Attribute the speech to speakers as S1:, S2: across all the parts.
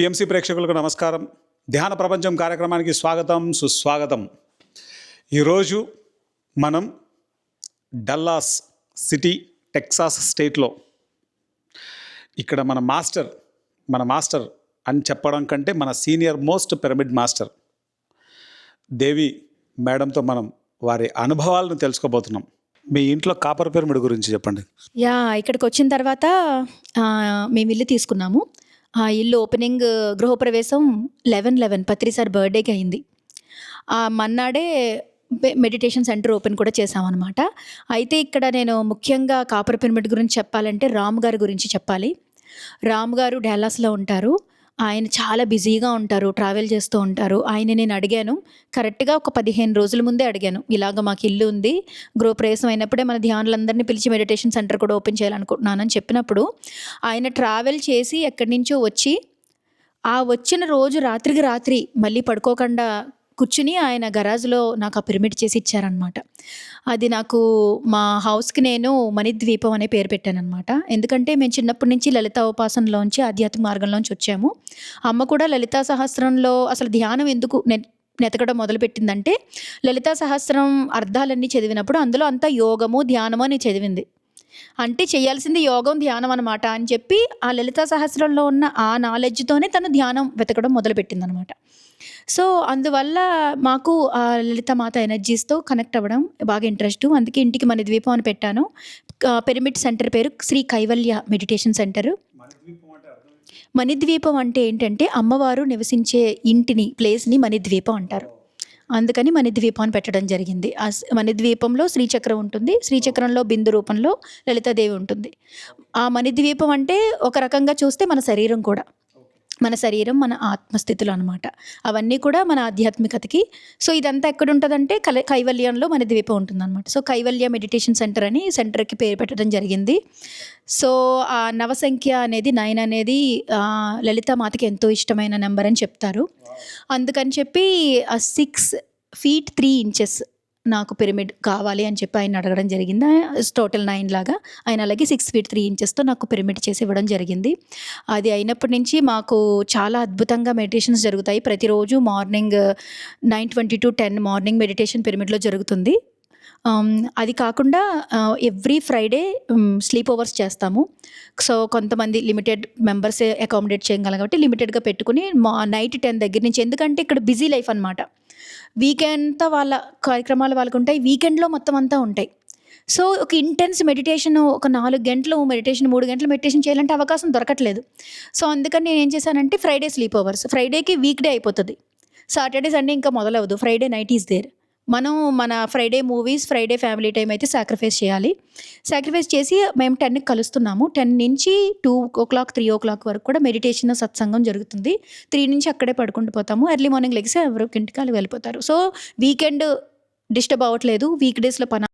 S1: PMC ప్రేక్షకులకు నమస్కారం. ధ్యాన ప్రపంచం కార్యక్రమానికి స్వాగతం సుస్వాగతం. ఈరోజు మనం డల్లాస్ సిటీ టెక్సాస్ స్టేట్లో ఇక్కడ మన మాస్టర్ మన మాస్టర్ అని చెప్పడం కంటే మన senior most pyramid master Devi మేడంతో మనం వారి అనుభవాలను తెలుసుకోబోతున్నాం. మీ ఇంట్లో కాపర్ పిరమిడ్ గురించి చెప్పండి.
S2: యా ఇక్కడికి వచ్చిన తర్వాత మేము ఇల్లు తీసుకున్నాము. ఆ ఇల్లు ఓపెనింగ్ గృహప్రవేశం లెవెన్ లెవెన్. పత్రి సార్ బర్త్డేకి అయింది. ఆ మన్నాడే మెడిటేషన్ సెంటర్ ఓపెన్ కూడా చేసామన్నమాట అయితే ఇక్కడ నేను ముఖ్యంగా కాపర్ పిరమిడ్ గురించి చెప్పాలంటే రామ్ గారి గురించి చెప్పాలి. రామ్ గారు డాలాస్లో ఉంటారు. ఆయన చాలా బిజీగా ఉంటారు ట్రావెల్ చేస్తూ ఉంటారు. ఆయన నేను అడిగాను. కరెక్ట్గా ఒక పదిహేను రోజుల ముందే అడిగాను. ఇలాగ మాకు ఇల్లు ఉంది. గృహప్రవేశం అయినప్పుడే మన ధ్యానులందరినీ పిలిచి మెడిటేషన్ సెంటర్ కూడా ఓపెన్ చేయాలనుకుంటున్నానని చెప్పినప్పుడు ఆయన ట్రావెల్ చేసి ఎక్కడి నుంచో వచ్చి ఆ వచ్చిన రోజు రాత్రికి రాత్రి మళ్ళీ పడుకోకుండా కూర్చుని ఆయన గరాజులో నాకు ఆ పిరమిడ్ చేసి ఇచ్చారనమాట అది నాకు మా హౌస్కి నేను మణిద్వీపం అనే పేరు పెట్టానమాట ఎందుకంటే మేము చిన్నప్పటి నుంచి లలిత ఉపాసనలోంచి ఆధ్యాత్మిక మార్గంలోంచి వచ్చాము. అమ్మ కూడా లలితా సహస్రంలో అసలు ధ్యానం ఎందుకు నె నెతకడం మొదలుపెట్టిందంటే లలితా సహస్రం అర్థాలన్నీ చదివినప్పుడు అందులో అంతా యోగము ధ్యానము అని చదివింది. అంటే చేయాల్సింది యోగం ధ్యానం అనమాట అని చెప్పి ఆ లలితా సహస్రంలో ఉన్న ఆ నాలెడ్జ్తోనే తను ధ్యానం వెతకడం మొదలుపెట్టిందనమాట సో అందువల్ల మాకు ఆ లలిత మాత ఎనర్జీస్తో కనెక్ట్ అవ్వడం బాగా ఇంట్రెస్ట్ అందుకే ఇంటికి మన ద్వీపం అని పెట్టాను. పిరమిడ్ సెంటర్ పేరు శ్రీ కైవల్య మెడిటేషన్ సెంటర్ మణిద్వీపం అంటే ఏంటంటే అమ్మవారు నివసించే ఇంటిని ప్లేస్ని మణిద్వీపం అంటారు. అందుకని మణిద్వీపాన్ని పెట్టడం జరిగింది. ఆ మణిద్వీపంలో శ్రీచక్రం ఉంటుంది. శ్రీచక్రంలో బిందు రూపంలో లలితాదేవి ఉంటుంది. ఆ మణిద్వీపం అంటే ఒక రకంగా చూస్తే మన శరీరం కూడా. మన శరీరం మన ఆత్మస్థితులు అనమాట అవన్నీ కూడా మన ఆధ్యాత్మికతకి. సో ఇదంతా ఎక్కడ ఉంటుందంటే కల కైవల్యంలో మన ద్వీపం ఉంటుంది అనమాట సో కైవల్య మెడిటేషన్ సెంటర్ అని సెంటర్కి పేరు పెట్టడం జరిగింది. సో ఆ నవసంఖ్య అనేది నైన్ అనేది లలిత మాతకి ఎంతో ఇష్టమైన నెంబర్ అని చెప్తారు. అందుకని చెప్పి సిక్స్ ఫీట్ త్రీ ఇంచెస్ నాకు పిరమిడ్ కావాలి అని చెప్పి ఆయన అడగడం జరిగింది. టోటల్ నైన్ లాగా. ఆయన అలాగే సిక్స్ ఫీట్ త్రీ ఇంచెస్తో నాకు పిరమిడ్ చేసి ఇవ్వడం జరిగింది. అది అయినప్పటి నుంచి మాకు చాలా అద్భుతంగా మెడిటేషన్స్ జరుగుతాయి. ప్రతిరోజు morning nine twenty to ten morning meditation పిరమిడ్లో జరుగుతుంది. Um, అది కాకుండా ఎవ్రీ ఫ్రైడే స్లీప్ ఓవర్స్ చేస్తాము. సో కొంతమంది లిమిటెడ్ మెంబర్స్ అకామిడేట్ చేయగలం కాబట్టి లిమిటెడ్గా పెట్టుకుని మా నైట్ టెన్ దగ్గర నుంచి ఎందుకంటే ఇక్కడ బిజీ లైఫ్ అనమాట వీకెండ్ అంతా వాళ్ళ కార్యక్రమాలు వాళ్ళకు ఉంటాయి వీకెండ్లో మొత్తం అంతా ఉంటాయి. సో ఒక ఇంటెన్స్ మెడిటేషన్ ఒక నాలుగు గంటలు మెడిటేషన్ మూడు గంటలు మెడిటేషన్ చేయాలంటే అవకాశం దొరకట్లేదు. సో అందుకని నేను ఏం చేశానంటే ఫ్రైడే స్లీప్ ఓవర్స్ ఫ్రైడేకి వీక్ డే అయిపోతుంది. సాటర్డే సండే ఇంకా మొదలవదు ఫ్రైడే నైట్ ఈస్ దేర్. మనం మన Friday movies Friday family time అయితే సాక్రిఫైస్ చేయాలి. సాక్రిఫైస్ చేసి మేము టెన్కి కలుస్తున్నాము. టెన్ నుంచి two o'clock three o'clock వరకు కూడా మెడిటేషన్ సత్సంగం జరుగుతుంది. త్రీ నుంచి అక్కడే పడుకుంటూ పోతాము. ఎర్లీ మార్నింగ్ లెగ్స్ ఎవరికి వాళ్ళు వెళ్ళిపోతారు. సో వీకెండ్ డిస్టర్బ్ అవ్వట్లేదు. వీక్ డేస్లో పని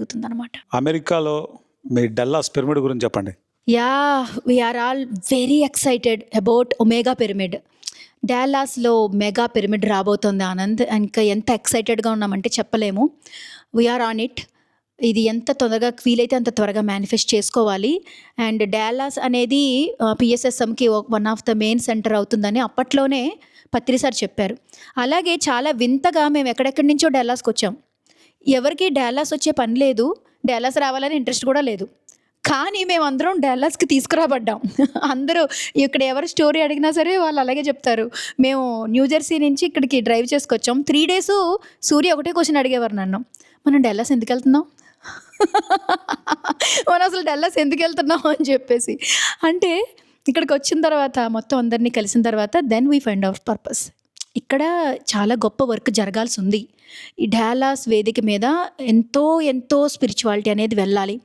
S2: జరుగుతుంది అనమాట
S1: అమెరికాలో మీ డల్లాస్ పిరమిడ్ గురించి చెప్పండి.
S2: Yeah we are all very excited about omega pyramid డాలాస్లో mega pyramid రాబోతుంది ఆనంద్. ఇంకా ఎంత ఎక్సైటెడ్గా ఉన్నామంటే చెప్పలేము. వీఆర్ ఆన్ ఇట్ ఇది ఎంత తొందరగా వీలైతే అంత త్వరగా మేనిఫెస్ట్ చేసుకోవాలి. అండ్ డాలాస్ అనేది పిఎస్ఎస్ఎంకి one of the main center అవుతుందని అప్పట్లోనే పత్రి సార్ చెప్పారు. అలాగే చాలా వింతగా మేము ఎక్కడెక్కడి నుంచో డాలాస్కి వచ్చాం. ఎవరికి డాలాస్ వచ్చే పని లేదు డాలాస్ రావాలని ఇంట్రెస్ట్ కూడా లేదు. కానీ మేము అందరం డాలస్కి తీసుకురాబడ్డాం. అందరూ ఇక్కడ ఎవరు స్టోరీ అడిగినా సరే వాళ్ళు అలాగే చెప్తారు. మేము న్యూజెర్సీ నుంచి ఇక్కడికి డ్రైవ్ చేసుకొచ్చాం. త్రీ డేస్ సూర్య ఒకటే క్వశ్చన్ అడిగేవారు నన్ను. మనం డల్లాస్ ఎందుకు వెళ్తున్నాం? మనం అసలు డల్లాస్ ఎందుకు వెళ్తున్నాం అని చెప్పేసి. అంటే ఇక్కడికి వచ్చిన తర్వాత మొత్తం అందరినీ కలిసిన తర్వాత then we find our purpose ఇక్కడ చాలా గొప్ప వర్క్ జరగాల్సి ఉంది ఈ డాలాస్ వేదిక మీద ఎంతో ఎంతో స్పిరిచువాలిటీ అనేది వెళ్ళాలి.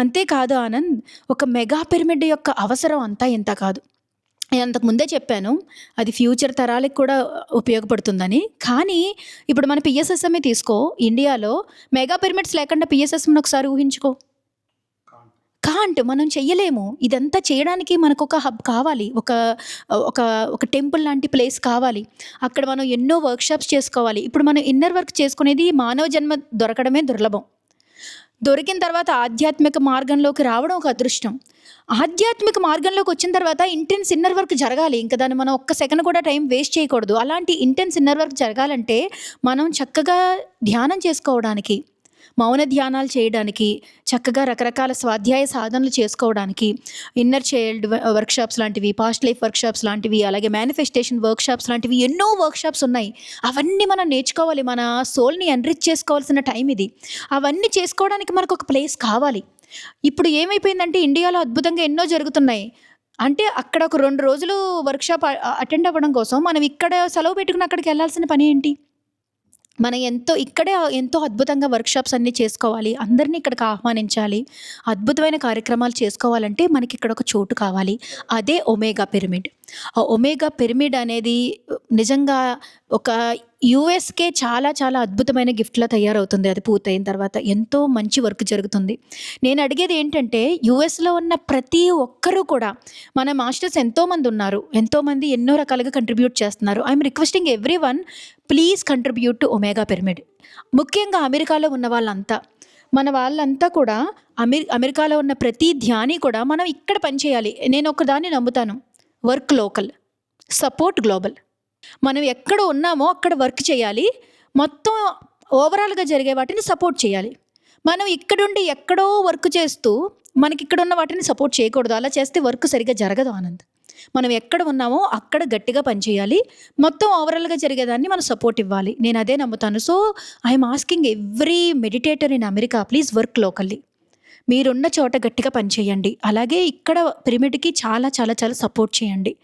S2: అంతేకాదు ఆనంద్ ఒక మెగా పిరమిడ్ యొక్క అవసరం అంతా ఇంత కాదు. నేను అంతకు ముందే చెప్పాను అది ఫ్యూచర్ తరాలకు కూడా ఉపయోగపడుతుందని. కానీ ఇప్పుడు మన పిఎస్ఎస్ఎంఏ తీసుకో ఇండియాలో మెగా పిరమిడ్స్ లేకుండా పిఎస్ఎస్ఎంని ఒకసారి ఊహించుకో. కాంట్ మనం చెయ్యలేము. ఇదంతా చేయడానికి మనకు ఒక హబ్ కావాలి. ఒక ఒక ఒక టెంపుల్ లాంటి ప్లేస్ కావాలి. అక్కడ మనం ఎన్నో వర్క్షాప్స్ చేసుకోవాలి. ఇప్పుడు మనం ఇన్నర్ వర్క్ చేసుకునేది మానవ జన్మ దొరకడమే దుర్లభం. దొరికిన తర్వాత ఆధ్యాత్మిక మార్గంలోకి రావడం ఒక అదృష్టం. ఆధ్యాత్మిక మార్గంలోకి వచ్చిన తర్వాత ఇంటెన్స్ ఇన్నర్ వర్క్ జరగాలి. ఇంకా దాన్ని మనం ఒక్క సెకండ్ కూడా టైం వేస్ట్ చేయకూడదు. అలాంటి ఇంటెన్స్ ఇన్నర్ వర్క్ జరగాలంటే మనం చక్కగా ధ్యానం చేసుకోవడానికి మౌన ధ్యానాలు చేయడానికి చక్కగా రకరకాల స్వాధ్యాయ సాధనలు చేసుకోవడానికి ఇన్నర్ చైల్డ్ వర్క్షాప్స్ లాంటివి పాస్ట్ లైఫ్ వర్క్షాప్స్ లాంటివి అలాగే మేనిఫెస్టేషన్ వర్క్షాప్స్ లాంటివి ఎన్నో వర్క్షాప్స్ ఉన్నాయి. అవన్నీ మనం నేర్చుకోవాలి. మన సోల్ని ఎన్రిచ్ చేసుకోవాల్సిన టైం ఇది. అవన్నీ చేసుకోవడానికి మనకు ఒక ప్లేస్ కావాలి. ఇప్పుడు ఏమైపోయిందంటే ఇండియాలో అద్భుతంగా ఎన్నో జరుగుతున్నాయి. అంటే అక్కడ ఒక రెండు రోజులు వర్క్షాప్ అటెండ్ అవ్వడం కోసం మనం ఇక్కడ సెలవు పెట్టుకుని అక్కడికి వెళ్ళాల్సిన పని ఏంటి? మనం ఎంతో ఇక్కడే ఎంతో అద్భుతంగా వర్క్షాప్స్ అన్నీ చేసుకోవాలి. అందరినీ ఇక్కడికి ఆహ్వానించాలి. అద్భుతమైన కార్యక్రమాలు చేసుకోవాలంటే మనకి ఇక్కడ ఒక చోటు కావాలి. అదే ఒమేగా పిరమిడ్. ఆ ఒమేగా పిరమిడ్ అనేది నిజంగా ఒక యూఎస్కే చాలా చాలా అద్భుతమైన గిఫ్ట్లా తయారవుతుంది. అది పూర్తయిన తర్వాత ఎంతో మంచి వర్క్ జరుగుతుంది. నేను అడిగేది ఏంటంటే యూఎస్లో ఉన్న ప్రతి ఒక్కరూ కూడా మన మాస్టర్స్ ఎంతోమంది ఉన్నారు. ఎంతోమంది ఎన్నో రకాలుగా కంట్రిబ్యూట్ చేస్తున్నారు. I'm requesting every one please contribute to omega pyramid. ముఖ్యంగా అమెరికాలో ఉన్న వాళ్ళంతా. మన వాళ్ళంతా కూడా అమెరి అమెరికాలో ఉన్న ప్రతి ధ్యాని కూడా మనం ఇక్కడ పనిచేయాలి. నేను ఒకదాన్ని నమ్ముతాను. Work local. Support global. మనం ఎక్కడ ఉన్నామో అక్కడ వర్క్ చేయాలి. మొత్తం ఓవరాల్గా జరిగే వాటిని సపోర్ట్ చేయాలి. మనం ఇక్కడుండి ఎక్కడో వర్క్ చేస్తూ మనకి ఇక్కడ ఉన్న వాటిని సపోర్ట్ చేయకూడదు. అలా చేస్తే వర్క్ సరిగ్గా జరగదు ఆనంద్. మనం ఎక్కడ ఉన్నామో అక్కడ గట్టిగా పనిచేయాలి. మొత్తం ఓవరాల్గా జరిగేదాన్ని మనం సపోర్ట్ ఇవ్వాలి. నేను అదే నమ్ముతాను. So I'm asking every meditator in America. Please work locally. మీరున్న చోట గట్టిగా పనిచేయండి అలాగే ఇక్కడ పిరమిడ్కి చాలా చాలా చాలా సపోర్ట్ చేయండి.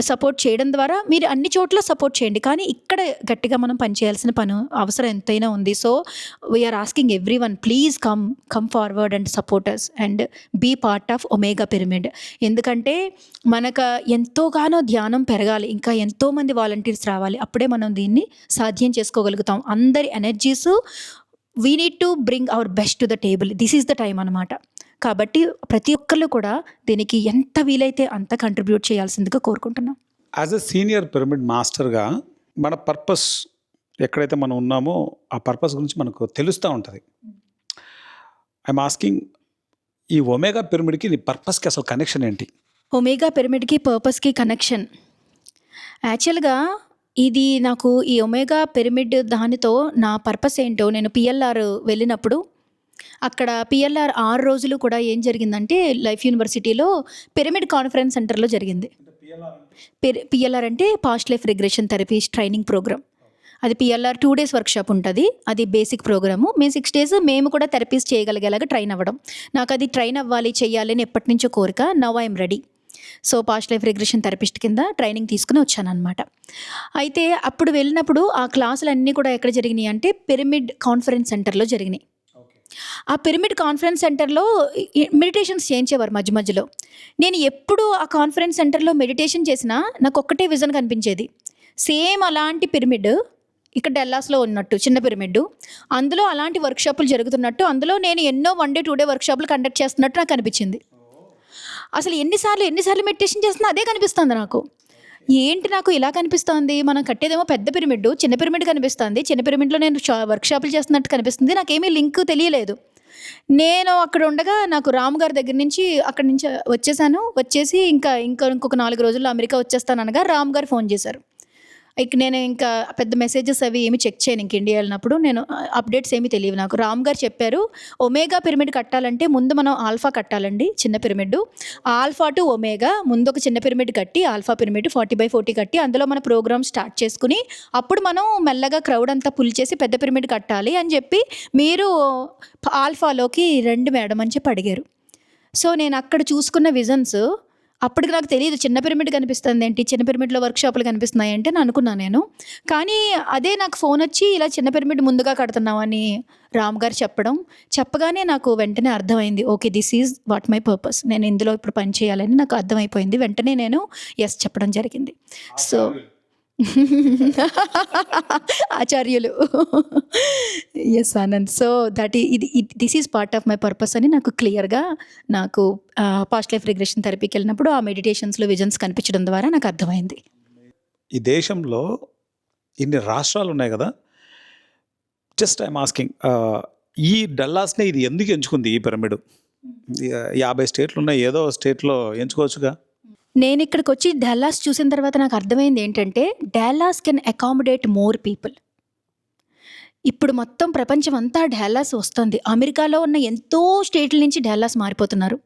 S2: సపోర్ట్ చేయడం ద్వారా మీరు అన్ని చోట్ల సపోర్ట్ చేయండి. కానీ ఇక్కడ గట్టిగా మనం పనిచేయాల్సిన పని అవసరం ఎంతైనా ఉంది. So we are asking every one please come come forward and supporters and be part of omega pyramid ఎందుకంటే మనకు ఎంతోగానో ధ్యానం పెరగాలి. ఇంకా ఎంతోమంది వాలంటీర్స్ రావాలి. అప్పుడే మనం దీన్ని సాధ్యం చేసుకోగలుగుతాం. అందరి energies we need to bring our best to the table this is the time అనమాట కాబట్టి ప్రతి ఒక్కళ్ళు కూడా దీనికి ఎంత వీలైతే అంత కంట్రిబ్యూట్ చేయాల్సిందిగా కోరుకుంటున్నాం.
S1: యాజ్ ఎ సీనియర్ పిరమిడ్ మాస్టర్గా మన పర్పస్ ఎక్కడైతే మనం ఉన్నామో ఆ పర్పస్ గురించి మనకు తెలుస్తూ ఉంటుంది. ఐఎమ్ ఆస్కింగ్ ఈ ఒమేగా పిరమిడ్కి నీ పర్పస్కి అసలు కనెక్షన్ ఏంటి?
S2: ఒమేగా పిరమిడ్కి పర్పస్కి కనెక్షన్ యాక్చువల్గా ఇది నాకు ఈ ఒమేగా పిరమిడ్ దానితో నా పర్పస్ ఏంటో నేను పిఎల్ఆర్ వెళ్ళినప్పుడు అక్కడ పిఎల్ఆర్ ఆరు రోజులు కూడా ఏం జరిగిందంటే లైఫ్ యూనివర్సిటీలో పిరమిడ్ కాన్ఫరెన్స్ సెంటర్లో జరిగింది. పిఎల్ఆర్ అంటే past life regression therapy training program. అది పిఎల్ఆర్ టూ డేస్ వర్క్షాప్ ఉంటుంది. అది బేసిక్ ప్రోగ్రాము. మేము సిక్స్ డేస్ మేము కూడా థెరపీస్ చేయగలిగేలాగా ట్రైన్ అవ్వడం. నాకు అది ట్రైన్ అవ్వాలి చేయాలి అని ఎప్పటి నుంచో కోరిక. Now I'm ready. So past life regression therapist కింద ట్రైనింగ్ తీసుకుని వచ్చానమాట అయితే అప్పుడు వెళ్ళినప్పుడు ఆ క్లాసులు అన్నీ కూడా ఎక్కడ జరిగినాయి అంటే పిరమిడ్ కాన్ఫరెన్స్ సెంటర్లో జరిగినాయి. ఆ పిరమిడ్ కాన్ఫరెన్స్ సెంటర్లో మెడిటేషన్స్ చేయించేవారు మధ్య మధ్యలో. నేను ఎప్పుడు ఆ కాన్ఫరెన్స్ సెంటర్లో మెడిటేషన్ చేసినా నాకు ఒక్కటే విజన్ కనిపించేది. సేమ్ అలాంటి పిరమిడ్ ఇక్కడ డెల్లాస్లో ఉన్నట్టు చిన్న పిరమిడ్ అందులో అలాంటి వర్క్షాపులు జరుగుతున్నట్టు అందులో నేను ఎన్నో వన్ డే టూ డే వర్క్షాపులు కండక్ట్ చేస్తున్నట్టు నాకు అనిపించింది. అసలు ఎన్నిసార్లు ఎన్నిసార్లు మెడిటేషన్ చేస్తున్నా అదే కనిపిస్తుంది నాకు. ఏంటి నాకు ఇలా కనిపిస్తోంది? మనం కట్టేదేమో పెద్ద పిరమిడ్ చిన్న పిరమిడ్ కనిపిస్తుంది. చిన్న పిరమిడ్లో నేను వర్క్ షాపులు చేస్తున్నట్టు కనిపిస్తుంది. నాకేమీ లింక్ తెలియలేదు. నేను అక్కడ ఉండగా నాకు రామ్ గారి దగ్గర నుంచి అక్కడి నుంచి వచ్చేసాను. వచ్చేసి ఇంకా ఇంకా ఇంకొక నాలుగు రోజుల్లో అమెరికా వచ్చేస్తాను అనగా రామ్ గారు ఫోన్ చేశారు. ఇక నేను ఇంకా పెద్ద మెసేజెస్ అవి ఏమి చెక్ చేయను ఇంక ఇండియా వెళ్ళినప్పుడు. నేను అప్డేట్స్ ఏమీ తెలియవు నాకు. రామ్ గారు చెప్పారు ఒమేగా పిరమిడ్ కట్టాలంటే ముందు మనం ఆల్ఫా కట్టాలండి చిన్న పిరమిడ్ ఆల్ఫా టు ఒమేగా ముందు ఒక చిన్న పిరమిడ్ కట్టి alpha pyramid forty by forty కట్టి అందులో మన ప్రోగ్రామ్ స్టార్ట్ చేసుకుని అప్పుడు మనం మెల్లగా క్రౌడ్ అంతా పుల్ చేసి పెద్ద పిరమిడ్ కట్టాలి అని చెప్పి మీరు ఆల్ఫాలోకి రెండు మేడం అని చెప్పి అడిగారు. సో నేను అక్కడ చూసుకున్న విజన్స్ అప్పటికి నాకు తెలియదు చిన్న పిరమిడ్ కనిపిస్తుంది ఏంటి చిన్న పిరమిడ్లో వర్క్ షాపులు కనిపిస్తున్నాయి అంటే నేను అనుకున్నాను నేను. కానీ అదే నాకు ఫోన్ వచ్చి ఇలా చిన్న పిరమిడ్ ముందుగా కడుతున్నామని రామ్ గారు చెప్పడం చెప్పగానే నాకు వెంటనే అర్థమైంది okay this is what my purpose నేను ఇందులో ఇప్పుడు పని చేయాలని నాకు అర్థమైపోయింది. వెంటనే నేను ఎస్ చెప్పడం జరిగింది. సో ఆచార్యులు. ఎస్ ఆనంద్ సో దట్ ఇది this is part of my purpose అని నాకు క్లియర్గా నాకు పాస్ట్ లైఫ్ రిగ్రెషన్ థెరపీకి వెళ్ళినప్పుడు ఆ మెడిటేషన్స్లో విజన్స్ కనిపించడం ద్వారా నాకు అర్థమైంది.
S1: ఈ దేశంలో ఇన్ని రాష్ట్రాలు ఉన్నాయి కదా? జస్ట్ ఐఎమ్ ఆస్కింగ్ ఈ డల్లాస్నే ఇది ఎందుకు ఎంచుకుంది ఈ పిరమిడ్ యాభై స్టేట్లు ఉన్నాయి ఏదో స్టేట్లో ఎంచుకోవచ్చుగా?
S2: నేను ఇక్కడికి వచ్చి డాలాస్ చూసిన తర్వాత నాకు అర్థమైంది ఏంటంటే Dallas can accommodate more people. ఇప్పుడు మొత్తం ప్రపంచం అంతా డాలాస్ వస్తుంది. అమెరికాలో ఉన్న ఎంతో స్టేట్ల నుంచి డాలాస్ మారిపోతున్నారు.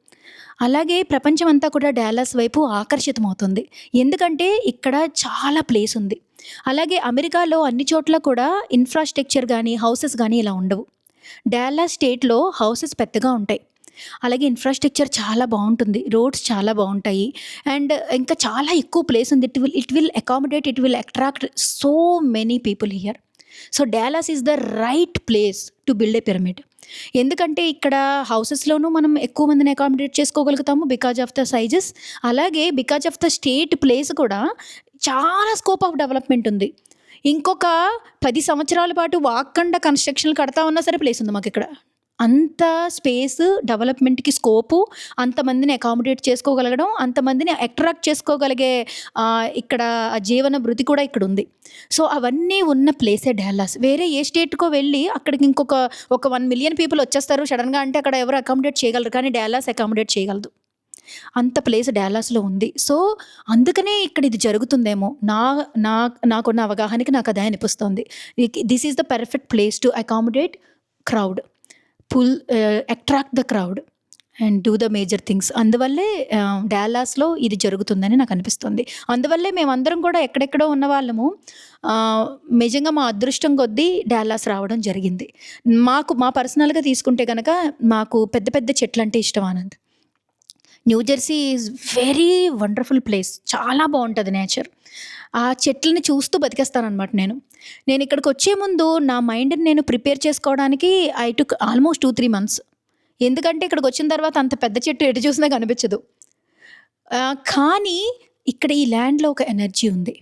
S2: అలాగే ప్రపంచం అంతా కూడా డాలాస్ వైపు ఆకర్షితమవుతుంది. ఎందుకంటే ఇక్కడ చాలా ప్లేస్ ఉంది. అలాగే అమెరికాలో అన్ని చోట్ల కూడా ఇన్ఫ్రాస్ట్రక్చర్ కానీ హౌసెస్ కానీ ఇలా ఉండవు. డాలాస్ స్టేట్లో హౌసెస్ పెద్దగా ఉంటాయి. అలాగే ఇన్ఫ్రాస్ట్రక్చర్ చాలా బాగుంటుంది రోడ్స్ చాలా బాగుంటాయి. అండ్ ఇంకా చాలా ఎక్కువ ప్లేస్ ఉంది. It will it will accommodate it will attract so many people here so Dallas is the right place to build a pyramid ఎందుకంటే ఇక్కడ హౌసెస్లోనూ మనం ఎక్కువ మందిని అకామిడేట్ చేసుకోగలుగుతాము బికాజ్ ఆఫ్ ద సైజెస్ అలాగే because of the state place కూడా చాలా స్కోప్ ఆఫ్ డెవలప్మెంట్ ఉంది. ఇంకొక పది సంవత్సరాల పాటు వాక్కండ కన్స్ట్రక్షన్లు కడతా ఉన్నా సరే ప్లేస్ ఉంది మాకు ఇక్కడ అంత స్పేస్ డెవలప్మెంట్కి స్కోపు అంతమందిని అకామిడేట్ చేసుకోగలగడం అంతమందిని అట్రాక్ట్ చేసుకోగలిగే ఇక్కడ జీవన భృతి కూడా ఇక్కడ ఉంది సో అవన్నీ ఉన్న ప్లేసే డాలాస్ వేరే ఏ స్టేట్కో వెళ్ళి అక్కడికి ఇంకొక ఒక వన్ మిలియన్ పీపుల్ వచ్చేస్తారు సడన్గా అంటే అక్కడ ఎవరు అకామిడేట్ చేయగలరు కానీ డాలాస్ అకామిడేట్ చేయగలదు. అంత ప్లేస్ డాలాస్లో ఉంది. సో అందుకనే ఇక్కడ ఇది జరుగుతుందేమో? నా నా నాకున్న అవగాహనకి నాకు అదే అనిపిస్తుంది. This is the perfect place to accommodate crowd. Pull attract the crowd and do the major things అందువల్లే డాలాస్లో ఇది జరుగుతుందని నాకు అనిపిస్తుంది. అందువల్లే మేమందరం కూడా ఎక్కడెక్కడో ఉన్న వాళ్ళము నిజంగా మా అదృష్టం కొద్దీ డాలాస్ రావడం జరిగింది. మాకు మా పర్సనల్గా తీసుకుంటే కనుక మాకు పెద్ద పెద్ద చెట్లు అంటే ఇష్టం Anand. New Jersey is very wonderful place చాలా బాగుంటుంది నేచర్. ఆ చెట్లని చూస్తూ బతికేస్తానమాట నేను. నేను ఇక్కడికి వచ్చే ముందు నా మైండ్ని నేను ప్రిపేర్ చేసుకోవడానికి I took almost two three months. ఎందుకంటే ఇక్కడికి వచ్చిన తర్వాత అంత పెద్ద చెట్టు ఎటు చూసినా కనిపించదు. కానీ ఇక్కడ ఈ ల్యాండ్లో ఒక ఎనర్జీ ఉంది.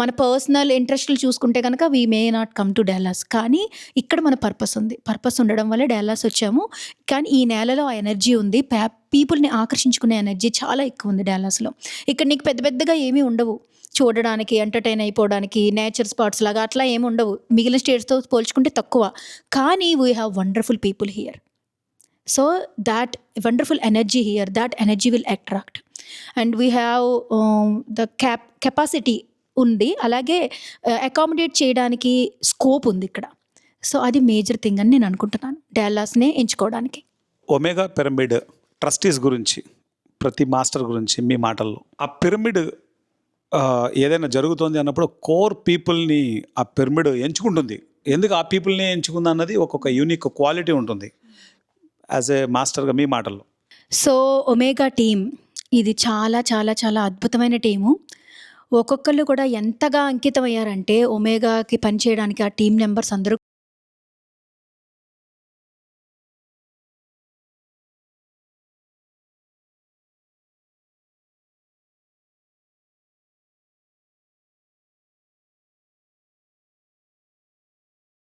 S2: మన పర్సనల్ ఇంట్రెస్ట్లు చూసుకుంటే కనుక we may not come to Dallas కానీ ఇక్కడ మన పర్పస్ ఉంది. పర్పస్ ఉండడం వల్ల డాలాస్ వచ్చాము. కానీ ఈ నేలలో ఆ ఎనర్జీ ఉంది. పీపుల్ని ఆకర్షించుకునే ఎనర్జీ చాలా ఎక్కువ ఉంది డాలాస్లో ఇక్కడ నీకు పెద్ద పెద్దగా ఏమీ ఉండవు. చూడడానికి ఎంటర్టైన్ అయిపోవడానికి నేచర్ స్పాట్స్ లాగా అట్లా ఏమి ఉండవు. మిగిలిన స్టేట్స్తో పోల్చుకుంటే తక్కువ. కానీ we have wonderful people here so that wonderful energy here that energy will attract and we have the cap capacity ఉంది. అలాగే uh, అకామిడేట్ చేయడానికి స్కోప్ ఉంది ఇక్కడ. సో అది మేజర్ థింగ్ అని నేను అనుకుంటున్నాను. డాలాస్నే ఎంచుకోవడానికి.
S1: ఒమేగా పిరమిడ్ ట్రస్టీస్ గురించి ప్రతి మాస్టర్ గురించి మీ మాటల్లో. ఆ పిరమిడ్ ఏదైనా జరుగుతోంది అన్నప్పుడు కోర్ పీపుల్ని ఆ పిరమిడ్ ఎంచుకుంటుంది. ఎందుకు ఆ పీపుల్ని ఎంచుకుంది అన్నది ఒక్కొక్క యూనిక్ క్వాలిటీ ఉంటుంది. యాజ్ ఏ మాస్టర్గా మీ మాటల్లో.
S2: సో ఒమేగా టీమ్ ఇది చాలా చాలా చాలా అద్భుతమైన టీము. ఒక్కొక్కళ్ళు కూడా ఎంతగా అంకితం అయ్యారంటే ఒమేగాకి పనిచేయడానికి ఆ టీం మెంబర్స్ అందరూ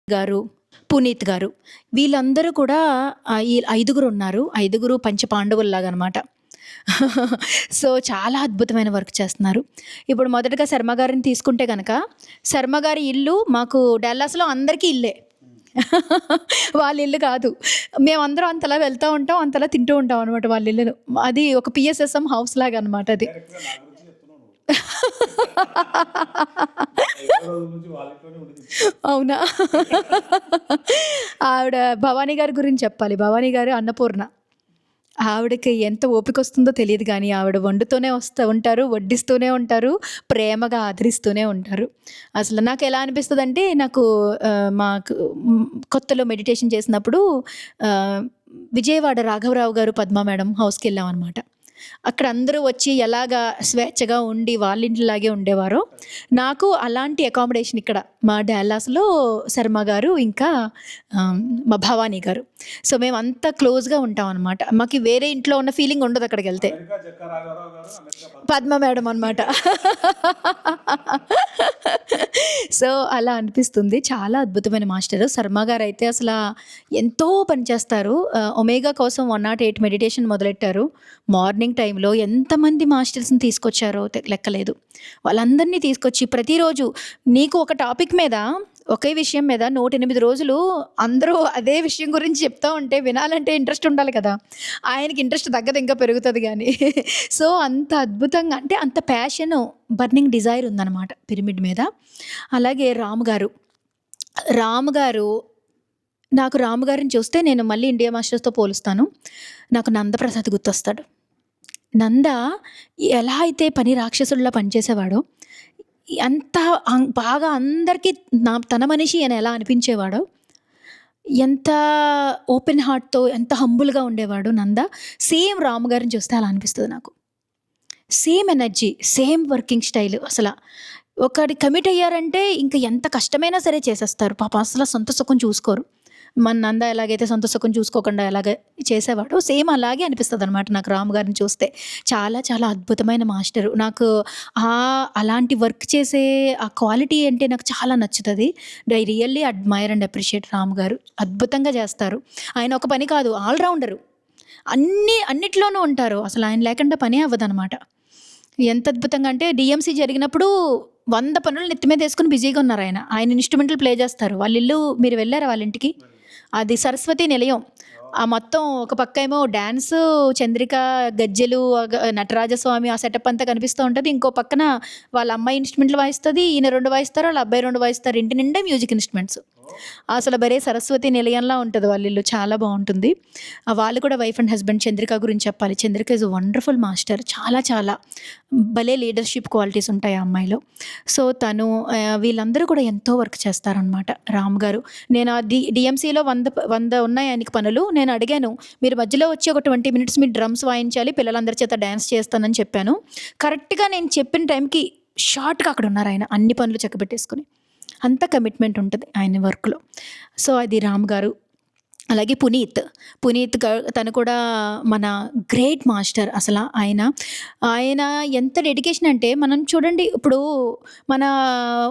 S2: గారు పునీత్ గారు. వీళ్ళందరూ కూడా ఈ ఐదుగురు ఉన్నారు. ఐదుగురు పంచ పాండవుల్లాగా అనమాట సో చాలా అద్భుతమైన వర్క్ చేస్తున్నారు. ఇప్పుడు మొదటగా శర్మ గారిని తీసుకుంటే కనుక శర్మ గారి ఇల్లు మాకు డల్లాస్లో అందరికీ ఇల్లే. వాళ్ళ ఇల్లు కాదు. మేమందరం అంతలా వెళ్తూ ఉంటాం అంతలా తింటూ ఉంటాం అనమాట వాళ్ళ ఇల్లు అది ఒక పిఎస్ఎస్ఎం హౌస్ లాగా అనమాట అది. అవునా? ఆవిడ భవానీ గారి గురించి చెప్పాలి. భవానీ గారు అన్నపూర్ణ. ఆవిడకి ఎంత ఓపిక వస్తుందో తెలియదు కానీ ఆవిడ వండుతూనే వస్తూ ఉంటారు వడ్డిస్తూనే ఉంటారు ప్రేమగా ఆదరిస్తూనే ఉంటారు. అసలు నాకు ఎలా అనిపిస్తుంది అంటే నాకు మాకు కొత్తలో మెడిటేషన్ చేసినప్పుడు విజయవాడ రాఘవరావు గారు పద్మ మేడం హౌస్కి వెళ్ళాం అనమాట అక్కడ అందరూ వచ్చి ఎలాగా స్వేచ్ఛగా ఉండి వాళ్ళింటిలాగే ఉండేవారో. నాకు అలాంటి అకామిడేషన్ ఇక్కడ మా డాలాస్లో శర్మ గారు ఇంకా మా భవానీ గారు. సో మేము క్లోజ్గా ఉంటాం అనమాట మాకు వేరే ఇంట్లో ఉన్న ఫీలింగ్ ఉండదు అక్కడికి వెళ్తే పద్మ మేడం అనమాట సో అలా అనిపిస్తుంది. చాలా అద్భుతమైన మాస్టర్. శర్మ గారు అయితే అసలు ఎంతో పనిచేస్తారు ఒమేగా కోసం వన్ నాట్ ఎయిట్ మెడిటేషన్ మొదలెట్టారు. మార్నింగ్ టైంలో ఎంతమంది మాస్టర్స్ని తీసుకొచ్చారో తె- లెక్కలేదు. వాళ్ళందరినీ తీసుకొచ్చి ప్రతిరోజు నీకు ఒక టాపిక్ మీద ఒకే విషయం మీద నూట ఎనిమిది రోజులు అందరూ అదే విషయం గురించి చెప్తా ఉంటే వినాలంటే ఇంట్రెస్ట్ ఉండాలి కదా. ఆయనకి ఇంట్రెస్ట్ తగ్గదు ఇంకా పెరుగుతుంది కానీ. సో అంత అద్భుతంగా అంటే అంత ప్యాషన్ బర్నింగ్ డిజైర్ ఉందన్నమాట పిరమిడ్ మీద. అలాగే రాము గారు. రాము గారు నాకు రాము గారిని చూస్తే నేను మళ్ళీ ఇండియా మాస్టర్స్తో పోలుస్తాను. నాకు నందప్రసాద్ గుర్తొస్తాడు. నంద ఎలా అయితే పని రాక్షసుల్లా పనిచేసేవాడో ఎంత బాగా అందరికీ నా తన మనిషి అని ఎలా అనిపించేవాడో ఎంత ఓపెన్ హార్ట్తో ఎంత హంబుల్గా ఉండేవాడు నంద సేమ్ రాము గారిని చూస్తే అలా అనిపిస్తుంది నాకు. Same energy same working style అసలు. ఒకటి కమిట్ అయ్యారంటే ఇంకా ఎంత కష్టమైనా సరే చేసేస్తారు. పాప అసలు సొంత సుఖం చూసుకోరు. మన నంద ఎలాగైతే సొంత సుఖం చూసుకోకుండా ఎలాగ చేసేవాడో సేమ్ అలాగే అనిపిస్తుంది అనమాట నాకు రాము గారిని చూస్తే. చాలా చాలా అద్భుతమైన మాస్టరు. నాకు ఆ అలాంటి వర్క్ చేసే ఆ క్వాలిటీ అంటే నాకు చాలా నచ్చుతుంది. I really admire and appreciate Ramu garu. అద్భుతంగా చేస్తారు. ఆయన ఒక పని కాదు ఆల్రౌండరు. అన్ని అన్నిట్లోనూ ఉంటారు. అసలు ఆయన లేకుండా పనే అవ్వదనమాట ఎంత అద్భుతంగా అంటే డిఎంసీ జరిగినప్పుడు వంద పనులు నెత్తి మీద వేసుకుని బిజీగా ఉన్నారు ఆయన. ఆయన ఇన్స్ట్రుమెంట్లు ప్లే చేస్తారు. వాళ్ళ ఇల్లు మీరు వెళ్ళారా వాళ్ళ ఇంటికి? అది సరస్వతి నిలయం. ఆ మొత్తం ఒక పక్క ఏమో డ్యాన్స్ చంద్రిక గజ్జెలు నటరాజస్వామి ఆ సెటప్ అంతా కనిపిస్తూ ఉంటుంది. ఇంకో పక్కన వాళ్ళ అమ్మాయి ఇన్స్ట్రుమెంట్లు వాయిస్తుంది ఈయన రెండు వాయిస్తారు వాళ్ళ అబ్బాయి రెండు వాయిస్తారు ఇంటి నిండా మ్యూజిక్ ఇన్స్ట్రుమెంట్స్ అసలు బరే సరస్వతి నిలయంలా ఉంటుంది వాళ్ళ ఇల్లు చాలా బాగుంటుంది. వాళ్ళు కూడా వైఫ్ అండ్ హస్బెండ్ చంద్రిక గురించి చెప్పాలి. చంద్రిక ఇస్ వండర్ఫుల్ మాస్టర్ చాలా చాలా. భలే లీడర్షిప్ క్వాలిటీస్ ఉంటాయి ఆ అమ్మాయిలో. సో తను వీళ్ళందరూ కూడా ఎంతో వర్క్ చేస్తారనమాట రామ్ గారు నేను ఆ డి డిఎంసీలో వంద వంద ఉన్నాయి ఆయనకి పనులు. నేను అడిగాను మీరు మధ్యలో వచ్చి ఒక ట్వంటీ మినిట్స్ మీరు డ్రమ్స్ వాయించాలి పిల్లలందరి చేత డ్యాన్స్ చేస్తానని చెప్పాను. కరెక్ట్గా నేను చెప్పిన టైంకి షార్ట్గా అక్కడ ఉన్నారు ఆయన అన్ని పనులు చక్కబెట్టేసుకుని. అంత కమిట్మెంట్ ఉంటుంది ఆయన వర్క్లో సో అది రామ్ గారు అలాగే పునీత్. పునీత్ తను కూడా మన గ్రేట్ మాస్టర్ అసలు ఆయన. ఆయన ఎంత డెడికేషన్ అంటే మనం చూడండి ఇప్పుడు మన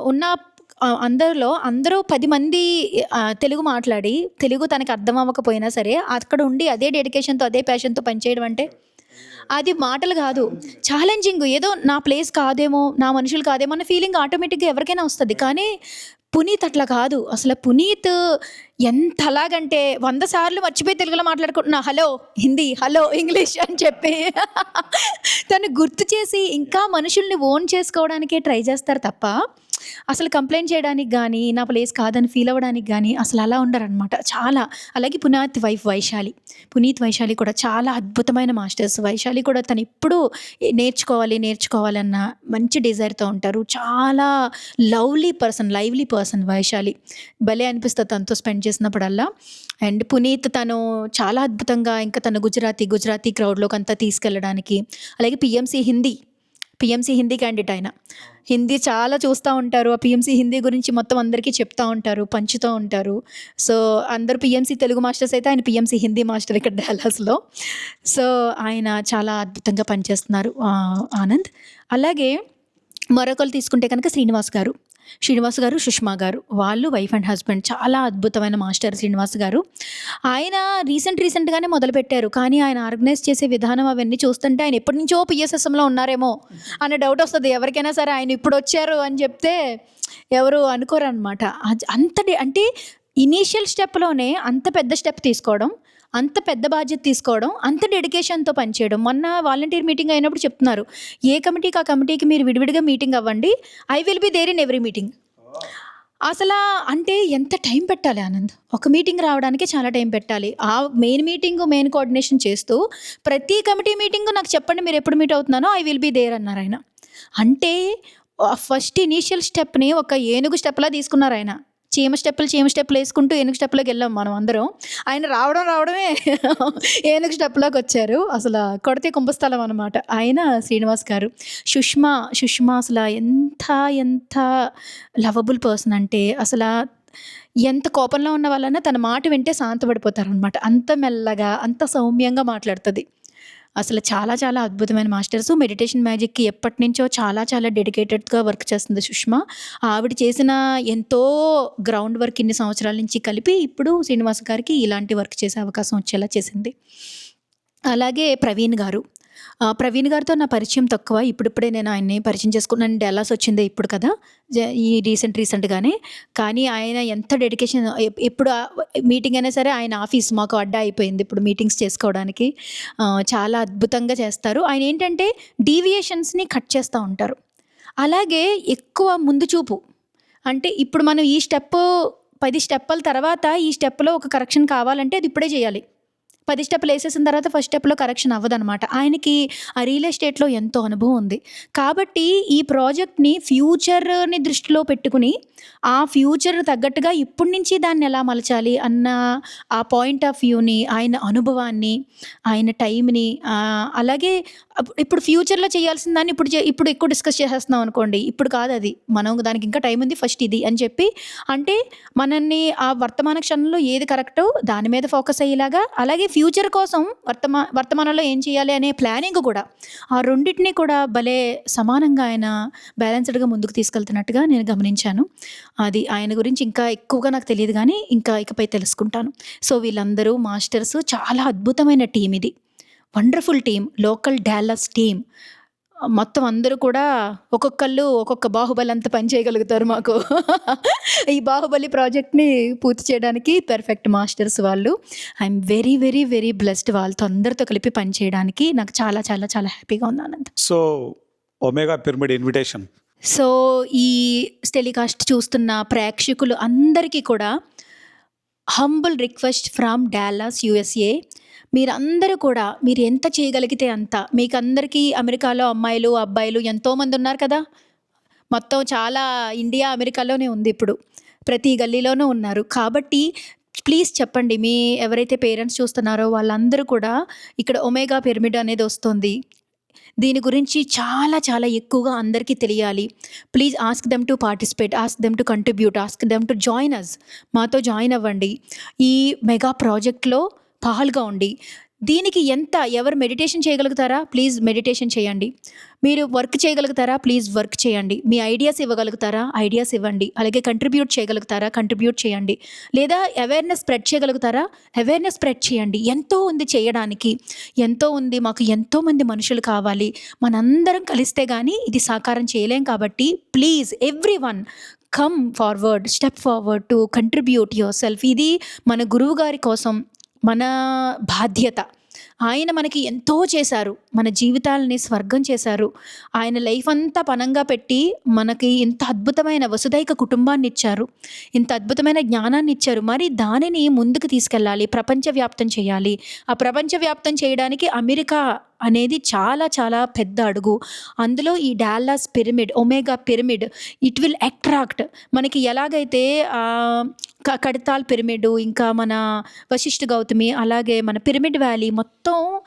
S2: ఉన్న అందరిలో అందరూ పది మంది తెలుగు మాట్లాడి తెలుగు తనకి అర్థం అవ్వకపోయినా సరే అక్కడ ఉండి అదే డెడికేషన్తో అదే ప్యాషన్తో పనిచేయడం అంటే అది మాటలు కాదు. ఛాలెంజింగ్ ఏదో నా ప్లేస్ కాదేమో నా మనుషులు కాదేమో అన్న ఫీలింగ్ ఆటోమేటిక్గా ఎవరికైనా వస్తుంది. కానీ పునీత్ అట్లా కాదు. అసలు పునీత్ ఎంత అలాగంటే వంద సార్లు మర్చిపోయి తెలుగులో మాట్లాడుకుంటున్నా హలో హిందీ హలో ఇంగ్లీష్ అని చెప్పి తను గుర్తు చేసి ఇంకా మనుషుల్ని ఓన్ చేసుకోవడానికే ట్రై చేస్తారు తప్ప అసలు కంప్లైంట్ చేయడానికి కానీ నా ప్లేస్ కాదని ఫీల్ అవ్వడానికి కానీ అసలు అలా ఉండరనమాట చాలా. అలాగే పునీత్ వైఫ్ వైశాలి. పునీత్ వైశాలి కూడా చాలా అద్భుతమైన మాస్టర్స్. వైశాలి కూడా తను ఎప్పుడూ నేర్చుకోవాలి నేర్చుకోవాలన్న మంచి డిజైర్తో ఉంటారు. చాలా lovely person lively person Vaishali. భలే అనిపిస్తుంది తనతో స్పెండ్ చేసినప్పుడల్లా. అండ్ పునీత్ తను చాలా అద్భుతంగా ఇంకా తను గుజరాతీ గుజరాతీ క్రౌడ్లోకి అంతా తీసుకెళ్ళడానికి. అలాగే PMC Hindi. PMC Hindi candidate ఆయన. హిందీ చాలా చూస్తూ ఉంటారు. ఆ పిఎంసి హిందీ గురించి మొత్తం అందరికీ చెప్తా ఉంటారు పంచుతూ ఉంటారు. సో అందరు పిఎంసి తెలుగు మాస్టర్స్ అయితే ఆయన పిఎంసి హిందీ మాస్టర్ ఇక్కడ డాలాస్లో. సో ఆయన చాలా అద్భుతంగా పనిచేస్తున్నారు ఆనంద్. అలాగే మరొకరు తీసుకుంటే కనుక శ్రీనివాస్ గారు. శ్రీనివాస్ గారు సుష్మా గారు వాళ్ళు వైఫ్ అండ్ హస్బెండ్. చాలా అద్భుతమైన మాస్టర్ శ్రీనివాస్ గారు. ఆయన రీసెంట్ రీసెంట్గానే మొదలుపెట్టారు. కానీ ఆయన ఆర్గనైజ్ చేసే విధానం అవన్నీ చూస్తుంటే ఆయన ఎప్పటి నుంచో పిఎస్ఎస్ఎంలో ఉన్నారేమో అనే డౌట్ వస్తుంది. ఎవరికైనా సరే ఆయన ఇప్పుడు వచ్చారు అని చెప్తే ఎవరు అనుకోరు అనమాట అంతటి అంటే ఇనీషియల్ స్టెప్లోనే అంత పెద్ద స్టెప్ తీసుకోవడం అంత పెద్ద బాధ్యత తీసుకోవడం అంత డెడికేషన్తో పనిచేయడం మొన్న వాలంటీర్ మీటింగ్ అయినప్పుడు చెప్తున్నారు ఏ కమిటీకి ఆ కమిటీకి మీరు విడివిడిగా మీటింగ్ అవ్వండి. I will be there in every meeting అసలు అంటే ఎంత టైం పెట్టాలి ఆనంద్? ఒక మీటింగ్ రావడానికి చాలా టైం పెట్టాలి. ఆ మెయిన్ మీటింగ్ మెయిన్ కోఆర్డినేషన్ చేస్తూ ప్రతి కమిటీ మీటింగ్ నాకు చెప్పండి మీరు ఎప్పుడు మీట్ అవుతున్నానో ఐ విల్ బీ దేర్ అన్నారు ఆయన. అంటే ఫస్ట్ ఇనీషియల్ స్టెప్ని ఒక ఏనుగు స్టెప్లా తీసుకున్నారు ఆయన. చీమ స్టెప్పులు చీమ స్టెప్పులు వేసుకుంటూ ఏనుగు స్టెప్లోకి వెళ్ళాం మనం అందరం. ఆయన రావడం రావడమే ఏనుగు స్టెప్లోకి వచ్చారు. అసలు కొడితే కుంభస్థలం అనమాట ఆయన శ్రీనివాస్ గారు. సుష్మా సుష్మా అసలు ఎంత ఎంత లవబుల్ పర్సన్ అంటే అసలు ఎంత కోపంలో ఉన్న వాళ్ళన్నా తన మాట వింటే శాంతపడిపోతారు అనమాట అంత మెల్లగా అంత సౌమ్యంగా మాట్లాడుతుంది. అసలు చాలా చాలా అద్భుతమైన మాస్టర్స్ మెడిటేషన్ మ్యాజిక్కి ఎప్పటి నుంచో చాలా చాలా డెడికేటెడ్గా వర్క్ చేస్తుంది సుష్మా. ఆవిడ చేసిన ఎంతో గ్రౌండ్ వర్క్ ఇన్ని సంవత్సరాల నుంచి కలిపి ఇప్పుడు శ్రీనివాస్ గారికి ఇలాంటి వర్క్ చేసే అవకాశం వచ్చేలా చేసింది. అలాగే ప్రవీణ్ గారు. ప్రవీణ్ గారితో నా పరిచయం తక్కువ. ఇప్పుడిప్పుడే నేను ఆయన్ని పరిచయం చేసుకున్నాను. డెల్లాస్ వచ్చిందే ఇప్పుడు కదా. జ- ఈ రీసెంట్ రీసెంట్గానే. కానీ ఆయన ఎంత డెడికేషన్ ఎప్పుడు మీటింగ్ అయినా సరే ఆయన ఆఫీస్ మాకు అడ్డా అయిపోయింది ఇప్పుడు మీటింగ్స్ చేసుకోవడానికి. చాలా అద్భుతంగా చేస్తారు. ఆయన ఏంటంటే డీవియేషన్స్ని కట్ చేస్తూ ఉంటారు. అలాగే ఎక్కువ ముందు చూపు. అంటే ఇప్పుడు మనం ఈ స్టెప్ పది స్టెప్పుల తర్వాత ఈ స్టెప్లో ఒక కరెక్షన్ కావాలంటే అది ఇప్పుడే చేయాలి. పది స్టెప్లు వేసేసిన తర్వాత ఫస్ట్ స్టెప్లో కరెక్షన్ అవ్వదనమాట ఆయనకి ఆ రియల్ ఎస్టేట్లో ఎంతో అనుభవం ఉంది. కాబట్టి ఈ ప్రాజెక్ట్ని ఫ్యూచర్ని దృష్టిలో పెట్టుకుని ఆ ఫ్యూచర్ తగ్గట్టుగా ఇప్పటి నుంచి దాన్ని ఎలా మలచాలి అన్న ఆ పాయింట్ ఆఫ్ వ్యూని ఆయన అనుభవాన్ని ఆయన టైంని అలాగే ఇప్పుడు ఫ్యూచర్లో చేయాల్సిన దాన్ని ఇప్పుడు చే- ఇప్పుడు ఎక్కువ డిస్కస్ చేసేస్తున్నాం అనుకోండి. ఇప్పుడు కాదు అది. మనం దానికి ఇంకా టైం ఉంది ఫస్ట్ ఇది అని చెప్పి అంటే మనల్ని ఆ వర్తమాన క్షణంలో ఏది కరెక్టో దాని మీద ఫోకస్ అయ్యేలాగా అలాగే ఫ్యూచర్ కోసం వర్తమా వర్తమానంలో ఏం చేయాలి అనే ప్లానింగ్ కూడా ఆ రెండింటిని కూడా భలే సమానంగా ఆయన బ్యాలెన్స్డ్గా ముందుకు తీసుకెళ్తున్నట్టుగా నేను గమనించాను. అది ఆయన గురించి ఇంకా ఎక్కువగా నాకు తెలియదు కానీ ఇంకా ఇకపై తెలుసుకుంటాను. సో వీళ్ళందరూ మాస్టర్స్ చాలా అద్భుతమైన టీం ఇది. Wonderful team local Dallas team. మొత్తం అందరూ కూడా ఒక్కొక్కళ్ళు ఒక్కొక్క బాహుబలి అంత పని చేయగలుగుతారు మాకు. ఈ బాహుబలి ప్రాజెక్ట్ని పూర్తి చేయడానికి పర్ఫెక్ట్ మాస్టర్స్ వాళ్ళు. I'm very very very blessed వాళ్ళతో అందరితో కలిపి పని చేయడానికి నాకు చాలా చాలా చాలా హ్యాపీగా ఉంది Anand
S1: so Omega pyramid invitation
S2: so ఈ టెలికాస్ట్ చూస్తున్న ప్రేక్షకులు అందరికీ కూడా humble request from Dallas USA మీరందరూ కూడా మీరు ఎంత చేయగలిగితే అంత. మీకు అందరికీ అమెరికాలో అమ్మాయిలు అబ్బాయిలు ఎంతోమంది ఉన్నారు కదా. మొత్తం చాలా ఇండియా అమెరికాలోనే ఉంది ఇప్పుడు. ప్రతి గల్లీలోనూ ఉన్నారు. కాబట్టి ప్లీజ్ చెప్పండి మీ ఎవరైతే పేరెంట్స్ చూస్తున్నారో వాళ్ళందరూ కూడా ఇక్కడ ఒమేగా పిరమిడ్ అనేది వస్తుంది. దీని గురించి చాలా చాలా ఎక్కువగా అందరికీ తెలియాలి. Please ask them to participate ask them to contribute ask them to join us మాతో జాయిన్ అవ్వండి. ఈ మెగా ప్రాజెక్ట్లో పాల్గొండి దీనికి ఎంత ఎవరు మెడిటేషన్ చేయగలుగుతారా? ప్లీజ్ మెడిటేషన్ చేయండి. మీరు వర్క్ చేయగలుగుతారా? ప్లీజ్ వర్క్ చేయండి. మీ ఐడియాస్ ఇవ్వగలుగుతారా? ఐడియాస్ ఇవ్వండి. అలాగే కంట్రిబ్యూట్ చేయగలుగుతారా? కంట్రిబ్యూట్ చేయండి. లేదా అవేర్నెస్ స్ప్రెడ్ చేయగలుగుతారా? అవేర్నెస్ స్ప్రెడ్ చేయండి. ఎంతో ఉంది చేయడానికి. ఎంతో ఉంది మాకు ఎంతోమంది మనుషులు కావాలి. మనందరం కలిస్తే కానీ ఇది సాకారం చేయలేం కాబట్టి please everyone come forward step forward to contribute yourself ఇది మన గురువు గారి కోసం మన బాధ్యత. ఆయన మనకి ఎంతో చేశారు. మన జీవితాలని స్వర్గం చేశారు. ఆయన లైఫ్ అంతా పనంగా పెట్టి మనకి ఇంత అద్భుతమైన వసుదైక కుటుంబాన్ని ఇచ్చారు. ఇంత అద్భుతమైన జ్ఞానాన్ని ఇచ్చారు. మరి దానిని ముందుకు తీసుకెళ్ళాలి. ప్రపంచవ్యాప్తం చేయాలి. ఆ ప్రపంచవ్యాప్తం చేయడానికి అమెరికా అనేది చాలా చాలా పెద్ద అడుగు. అందులో ఈ Dallas pyramid Omega pyramid it will attract. మనకి ఎలాగైతే క- కడతాల్ పిరమిడ్ ఇంకా మన వశిష్ఠ గౌతమి అలాగే మన పిరమిడ్ వ్యాలీ మొత్తం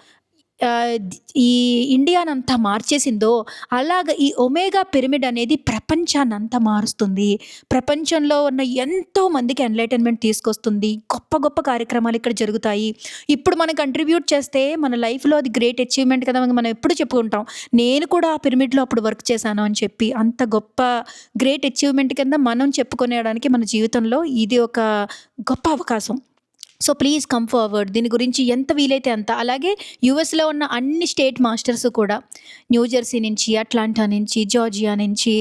S2: ఈ ఇండియానంతా మార్చేసిందో అలాగ ఈ ఒమేగా పిరమిడ్ అనేది ప్రపంచాన్ని అంతా మారుస్తుంది. ప్రపంచంలో ఉన్న ఎంతో మందికి ఎన్లైటన్మెంట్ తీసుకొస్తుంది. గొప్ప గొప్ప కార్యక్రమాలు ఇక్కడ జరుగుతాయి. ఇప్పుడు మనం కంట్రిబ్యూట్ చేస్తే మన లైఫ్లో అది గ్రేట్ అచీవ్మెంట్ కదా మనం ఎప్పుడు చెప్పుకుంటాం. నేను కూడా ఆ పిరమిడ్లో అప్పుడు వర్క్ చేశాను అని చెప్పి అంత గొప్ప గ్రేట్ అచీవ్మెంట్ కింద మనం చెప్పుకునేడానికి మన జీవితంలో ఇది ఒక గొప్ప అవకాశం. సో ప్లీజ్ కమ్ ఫార్వర్డ్ దీని గురించి ఎంత వీలైతే అంత. అలాగే యూఎస్లో ఉన్న అన్ని స్టేట్ మాస్టర్స్ కూడా న్యూ జెర్సీ నుంచి అట్లాంటా నుంచి జార్జియా నుంచి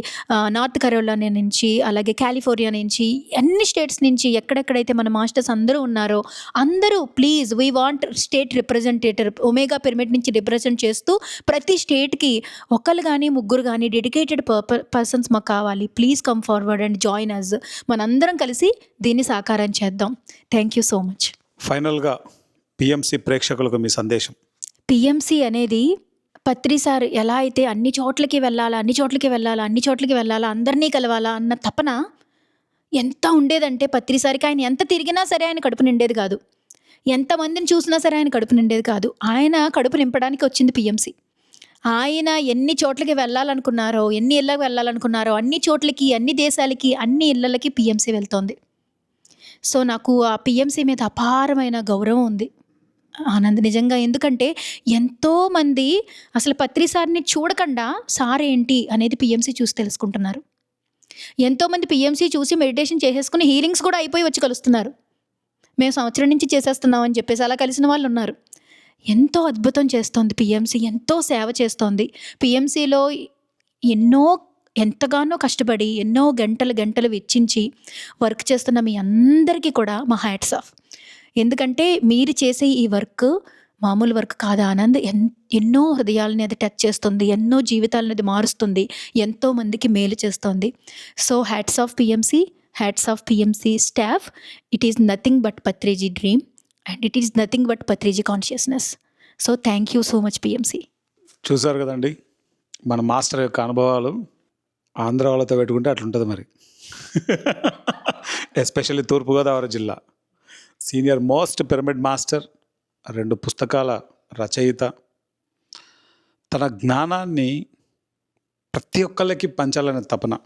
S2: నార్త్ కరోలినా నుంచి అలాగే కాలిఫోర్నియా నుంచి అన్ని స్టేట్స్ నుంచి ఎక్కడెక్కడైతే మన మాస్టర్స్ అందరూ ఉన్నారో అందరూ please we want state representator Omega pyramid నుంచి రిప్రజెంట్ చేస్తూ ప్రతి స్టేట్కి ఒకళ్ళు కానీ ముగ్గురు కానీ డెడికేటెడ్ పర్సన్స్ మాకు కావాలి. Please come forward and join us మనందరం కలిసి దీన్ని సాకారం చేద్దాం. థ్యాంక్ యూ సో మచ్
S1: ఫైనల్గా పిఎంసి ప్రేక్షకులకు మీ సందేశం.
S2: పిఎంసి అనేది పత్రి సార్ ఎలా అయితే అన్ని చోట్లకి వెళ్ళాలా అన్ని చోట్లకి వెళ్ళాలా అన్ని చోట్లకి వెళ్ళాలా అందరినీ కలవాలా అన్న తపన ఎంత ఉండేదంటే పత్రిసారికి ఆయన ఎంత తిరిగినా సరే ఆయన కడుపు నిండేది కాదు. ఎంతమందిని చూసినా సరే ఆయన కడుపు నిండేది కాదు. ఆయన కడుపు నింపడానికి వచ్చింది పిఎంసి. ఆయన ఎన్ని చోట్లకి వెళ్ళాలనుకున్నారో ఎన్ని ఇళ్ళకి వెళ్ళాలనుకున్నారో అన్ని చోట్లకి అన్ని దేశాలకి అన్ని ఇళ్ళకి పిఎంసి వెళ్తోంది. సో నాకు ఆ పిఎంసి మీద అపారమైన గౌరవం ఉంది. ఆనంద్ నిజంగా ఎందుకంటే ఎంతోమంది అసలు పత్రి సార్ని చూడకుండా సార్ ఏంటి అనేది పిఎంసి చూసి తెలుసుకుంటున్నారు. ఎంతోమంది పిఎంసి చూసి మెడిటేషన్ చేసేసుకుని హీలింగ్స్ కూడా అయిపోయి వచ్చి కలుస్తున్నారు. మేము సంవత్సరం నుంచి చేసేస్తున్నాం అని చెప్పేసి అలా కలిసిన వాళ్ళు ఉన్నారు. ఎంతో అద్భుతం చేస్తోంది పిఎంసి ఎంతో సేవ చేస్తోంది. పిఎంసిలో ఎన్నో ఎంతగానో కష్టపడి ఎన్నో గంటలు గంటలు వెచ్చించి వర్క్ చేస్తున్న మీ అందరికీ కూడా మా హ్యాట్స్ ఆఫ్. ఎందుకంటే మీరు చేసే ఈ వర్క్ మామూలు వర్క్ కాదు ఆనంద్? ఎన్ ఎన్నో హృదయాలని అది టచ్ చేస్తుంది ఎన్నో జీవితాలను అది మారుస్తుంది ఎంతో మందికి మేలు చేస్తుంది. So hats off PMC hats off PMC staff. It is nothing but Patriji dream and it is nothing but Patriji consciousness. So thank you so much PMC
S1: చూసారు కదండి మన మాస్టర్ యొక్క అనుభవాలు ఆంధ్ర వాళ్ళతో పెట్టుకుంటే అట్లుంటుంది మరి. ఎస్పెషల్లీ తూర్పుగోదావరి జిల్లా. సీనియర్ మోస్ట్ పిరమిడ్ మాస్టర్ రెండు పుస్తకాల రచయిత. తన జ్ఞానాన్ని ప్రతి ఒక్కళ్ళకి పంచాలనే తపన.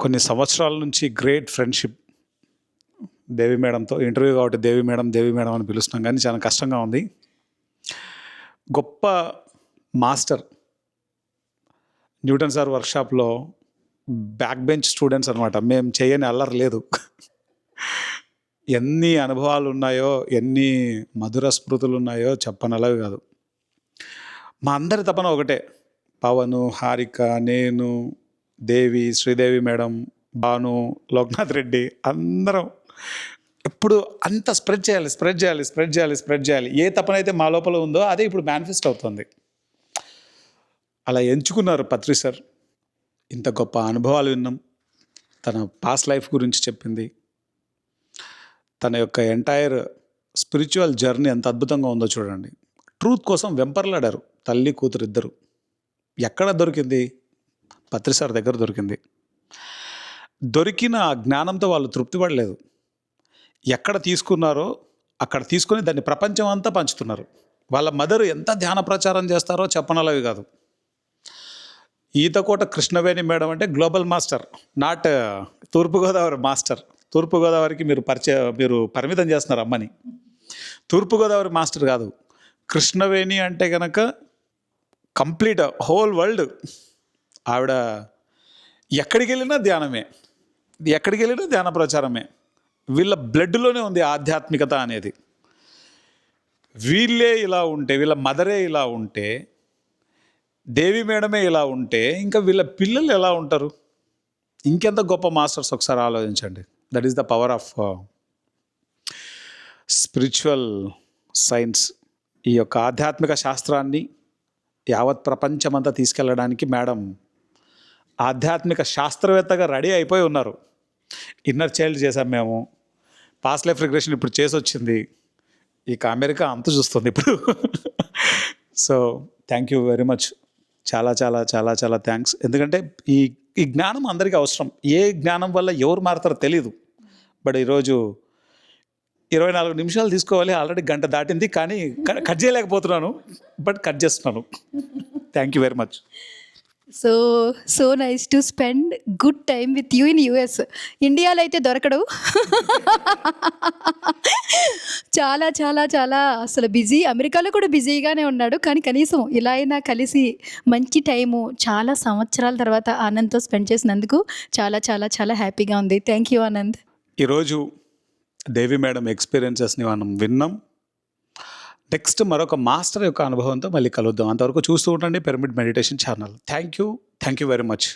S1: కొన్ని సంవత్సరాల నుంచి గ్రేట్ ఫ్రెండ్షిప్ దేవి మేడంతో ఇంటర్వ్యూ కాబట్టి దేవి మేడం దేవి మేడం అని పిలుస్తున్నాం కానీ చాలా కష్టంగా ఉంది. గొప్ప మాస్టర్ న్యూటన్ సార్ వర్క్షాప్లో బ్యాక్ బెంచ్ స్టూడెంట్స్ అనమాట మేము చేయని అల్లరి లేదు. ఎన్ని అనుభవాలు ఉన్నాయో ఎన్ని మధుర స్మృతులు ఉన్నాయో చెప్పనలవి కాదు. మా అందరి తపన ఒకటే. పవను హారిక నేను దేవి శ్రీదేవి మేడం భాను లోక్నాథ్ రెడ్డి అందరం ఎప్పుడు అంత స్ప్రెడ్ చేయాలి స్ప్రెడ్ చేయాలి స్ప్రెడ్ చేయాలి స్ప్రెడ్ చేయాలి. ఏ తపనైతే మా లోపల ఉందో అదే ఇప్పుడు మేనిఫెస్ట్ అవుతుంది. అలా ఎంచుకున్నారు పత్రి సార్. ఇంత గొప్ప అనుభవాలు విన్నాం. తన పాస్ట్ లైఫ్ గురించి చెప్పింది. తన యొక్క ఎంటైర్ స్పిరిచువల్ జర్నీ ఎంత అద్భుతంగా ఉందో చూడండి. ట్రూత్ కోసం వెంపర్లాడారు తల్లి కూతురు ఇద్దరు. ఎక్కడ దొరికింది? పత్రి సార్ దగ్గర దొరికింది. దొరికిన ఆ జ్ఞానంతో వాళ్ళు తృప్తి పడలేదు. ఎక్కడ తీసుకున్నారో అక్కడ తీసుకొని దాన్ని ప్రపంచం అంతా పంచుతున్నారు. వాళ్ళ మదర్ ఎంత ధ్యాన ప్రచారం చేస్తారో చెప్పనలవి కాదు. ఈతకోట కృష్ణవేణి మేడం అంటే global master not Thurpugodavari master. తూర్పుగోదావరికి మీరు పరిచయ మీరు పరిమితం చేస్తున్నారు అమ్మని. తూర్పుగోదావరి మాస్టర్ కాదు. కృష్ణవేణి అంటే కనుక కంప్లీట్ హోల్ వరల్డ్. ఆవిడ ఎక్కడికి వెళ్ళినా ధ్యానమే. ఎక్కడికి వెళ్ళినా ధ్యాన ప్రచారమే. వీళ్ళ బ్లడ్లోనే ఉంది ఆధ్యాత్మికత అనేది. వీళ్ళే ఇలా ఉంటే వీళ్ళ మదరే ఇలా ఉంటే దేవి మేడమే ఇలా ఉంటే ఇంకా వీళ్ళ పిల్లలు ఎలా ఉంటారు? ఇంకెంత గొప్ప మాస్టర్స్ ఒకసారి ఆలోచించండి. That is the power of spiritual science ఈ యొక్క ఆధ్యాత్మిక శాస్త్రాన్ని యావత్ ప్రపంచమంతా తీసుకెళ్ళడానికి మేడం ఆధ్యాత్మిక శాస్త్రవేత్తగా రెడీ అయిపోయి ఉన్నారు. ఇన్నర్ చైల్డ్ చేసాం మేము. పాస్ లైఫ్ రిగ్రెషన్ ఇప్పుడు చేసి వచ్చింది ఇక అమెరికా అంత చూస్తుంది ఇప్పుడు. So thank you very much చాలా చాలా చాలా చాలా థ్యాంక్స్ ఎందుకంటే ఈ ఈ జ్ఞానం అందరికీ అవసరం. ఏ జ్ఞానం వల్ల ఎవరు మారుతారో తెలియదు బట్ ఈరోజు ఇరవై నాలుగు నిమిషాలు తీసుకోవాలి ఆల్రెడీ గంట దాటింది కానీ క- కట్ చేయలేకపోతున్నాను బట్ కట్ చేస్తున్నాను. Thank you very much.
S2: So so nice to spend good time with you in US ఇండియాలో అయితే దొరకడు. చాలా చాలా చాలా అసలు బిజీ. అమెరికాలో కూడా బిజీగానే ఉన్నాడు. కానీ కనీసం ఇలా అయినా కలిసి మంచి టైము చాలా సంవత్సరాల తర్వాత ఆనంద్తో స్పెండ్ చేసినందుకు చాలా చాలా చాలా హ్యాపీగా ఉంది. Thank you Anand.
S1: ఈరోజు దేవి మేడం ఎక్స్పీరియన్సెస్ని మనం విన్నాం. నెక్స్ట్ మరొక మాస్టర్ యొక్క అనుభవంతో మళ్ళీ కలుద్దాం. అంతవరకు చూస్తూ ఉండండి pyramid meditation channel thank you thank you very much